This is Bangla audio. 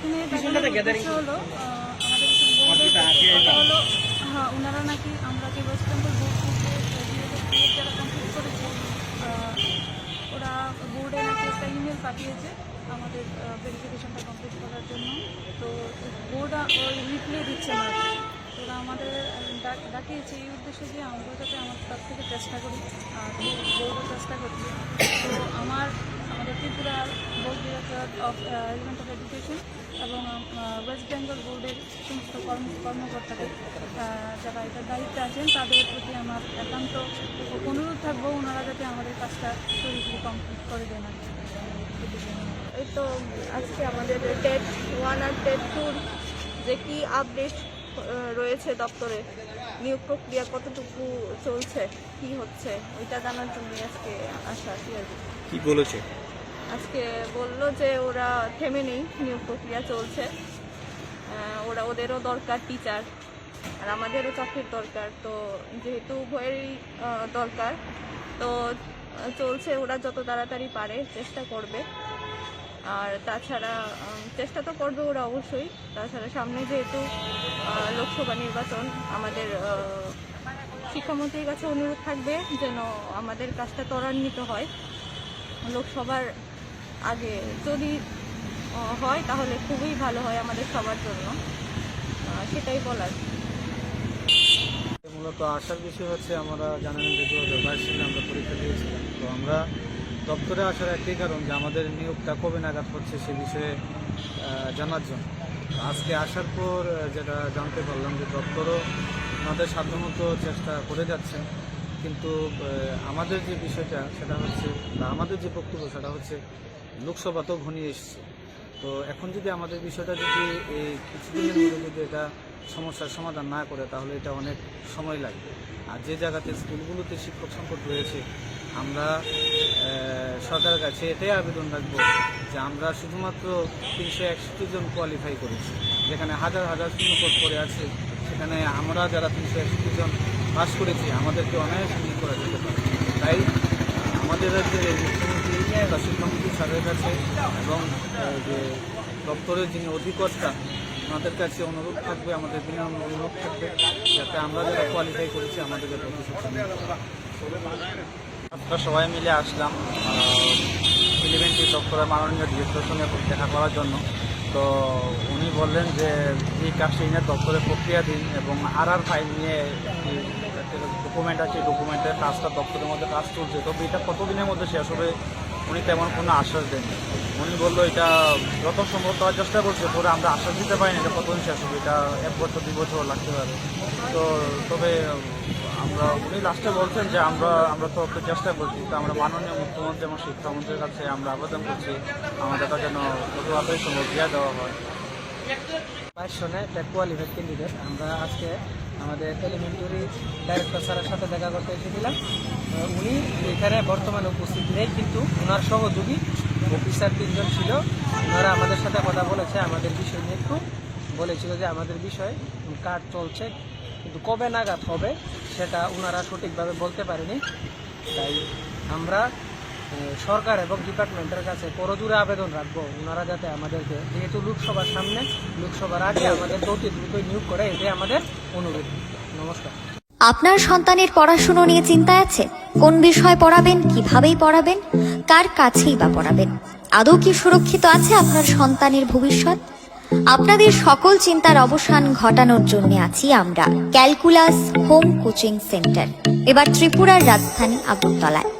এখানে হলো আমাদের বোর্ডের কথা হলো হ্যাঁ ওনারা নাকি আমরা যে ওয়েস্ট বেঙ্গল বোর্ড যারা কমপ্লিট করেছে ওরা বোর্ডে নাকি একটা ইমেল পাঠিয়েছে আমাদের ভেরিফিকেশনটা কমপ্লিট করার জন্য। তো বোর্ড ওই রিপ্লাই দিচ্ছে না। আর কি। তো ওরা আমাদের ডাকিয়েছে এই উদ্দেশ্যে যে আমরা যাতে আমার তার থেকে চেষ্টা করি, আর চেষ্টা করছে তো আমার, আমাদের Tripura board director of element of education এবং ওয়েস্ট বেঙ্গল বোর্ডের সমস্ত কর্ম, কর্মকর্তাদের যারা এটার দায়িত্বে আছেন, তাদের প্রতি আমার একান্ত অনুরোধ থাকব ওনারা যাতে আমাদের কাজটা তৈরি কমপ্লিট করে দেন আর এই তো আজকে আমাদের টেট ওয়ান আর টেট টুর যে কি আপডেট রয়েছে দপ্তরে। নিয়োগ প্রক্রিয়া কতটুকু চলছে? কি হচ্ছে? ওইটা জানার জন্য আজকে আসা কি বলেছে? আজকে বলল যে ওরা থেমে নেই নিয়োগ প্রক্রিয়া চলছে। ওরা ওদেরও দরকার টিচার আর আমাদেরও চাকরির দরকার। তো যেহেতু উভয়েরই দরকার তো চলছে ওরা যত তাড়াতাড়ি পারে চেষ্টা করবে। আর তাছাড়া চেষ্টা তো করবে ওরা অবশ্যই। তাছাড়া সামনে যেহেতু লোকসভা নির্বাচন, আমাদের শিক্ষামন্ত্রীর কাছে অনুরোধ থাকবে যেন আমাদের কাজটা ত্বরান্বিত হয়। লোকসভার আগে যদি হয় তাহলে খুবই ভালো হয় আমাদের সবার জন্য। সেটাই বলার। মূলত আসার বিষয় হচ্ছে আমরা জানেন যে দু হাজার বাইশ সালে আমরা পরীক্ষা দিয়েছিলাম। তো আমরা দপ্তরে আসার একটাই কারণ যে আমাদের নিয়োগটা কবে নাগাদ হচ্ছে সে বিষয়ে জানার জন্য। আজকে আসার পর যেটা জানতে পারলাম যে দপ্তরও আমাদের সাধ্যমতো চেষ্টা করে যাচ্ছে। কিন্তু আমাদের যে বিষয়টা, সেটা হচ্ছে, বা আমাদের যে বক্তব্য, সেটা হচ্ছে লোকসভা তো ঘনিয়ে এসছে। তো এখন যদি আমাদের বিষয়টা যদি এই কিছুদিনের মধ্যে যদি এটা সমস্যার সমাধান না করে, তাহলে এটা অনেক সময় লাগবে আর যে জায়গাতে স্কুলগুলোতে শিক্ষক সংকট রয়েছে, আমরা সরকারের কাছে এটাই আবেদন রাখব যে আমরা শুধুমাত্র তিনশো একষট্টি জন কোয়ালিফাই করেছি, যেখানে হাজার হাজার শূন্যপদ পড়ে আছে, সেখানে আমরা যারা তিনশো একষট্টি জন পাস করেছি, আমাদেরকে অনায়াসে নিয়োগ করা যেতে পারে। তাই আমাদের এই মুখ্যমন্ত্রী বা শিক্ষামন্ত্রী স্যারের কাছে এবং যে দপ্তরের যিনি অধিকর্তা, ওনাদের কাছে অনুরোধ থাকবে, আমাদের বিনম্র অনুরোধ থাকবে, যাতে আমরা যারা কোয়ালিফাই করেছি, আমাদের প্রতিষ্ঠান আমরা সবাই মিলে আসলাম ইলেভেন্টি দপ্তরের মাননীয় ডিরেক্টর সঙ্গে দেখা করার জন্য। তো উনি বললেন যে, এই কাজটি নিয়ে দপ্তরে প্রক্রিয়া দিন এবং আর আর ফাইল নিয়ে ডকুমেন্ট আছে ডকুমেন্টের কাজটা দপ্তরের মধ্যে কাজ চলছে। তবে এটা কতদিনের মধ্যে শেষ হবে? উনি তেমন কোনো আশ্বাস দেন উনি বলল, এটা যত সম্ভব করার চেষ্টা করছে, পরে আমরা আশ্বাস দিতে পারি না, এটা কতদিন শেষ হবে? এটা এক বছর, দুই বছর লাগতে পারে। তো তবে আমরা, উনি লাস্টে বলছেন যে, আমরা আমরা তো চেষ্টা করছি তো আমরা মাননীয় মুখ্যমন্ত্রী এবং শিক্ষামন্ত্রীর কাছে আমরা আবেদন করছি আমাদেরটা যেন যতভাবে সম্ভব দেওয়া হয়। বাইশ সনে একটা আমরা আজকে আমাদের এলিমেন্টারি ডাইরেক্টর স্যারের সাথে দেখা করতে এসেছিলাম। উনি এখানে বর্তমানে উপস্থিত নেই, কিন্তু ওনার সহযোগী অফিসার তিনজন ছিল। ওনারা আমাদের সাথে কথা বলেছে, আমাদের বিষয় নিয়ে একটু বলেছিল যে আমাদের বিষয় কার্ড চলছে, কিন্তু কবে নাগাদ হবে সেটা ওনারা সঠিকভাবে বলতে পারেনি। তাই আমরা সরকার এবং ডিপার্টমেন্টের কাছে করজোরে আবেদন রাখব। ওনারা যাতে আমাদেরকে, যেহেতু লোকসভার সামনে, লোকসভার আগে আমাদের অতি দ্রুতই নিয়োগ করে এটাই আমাদের অনুরোধ। নমস্কার। আপনার সন্তানের পড়াশুনো নিয়ে চিন্তায় আছে? কোন বিষয় পড়াবেন? কিভাবেই পড়াবেন? কার কাছেই বা পড়াবেন? আদৌ কি সুরক্ষিত আছে আপনার সন্তানের ভবিষ্যৎ? আপনাদের সকল চিন্তার অবসান ঘটানোর জন্য আছি আমরা। Calculus home coaching centre. এবার ত্রিপুরার রাজধানী আগরতলায়।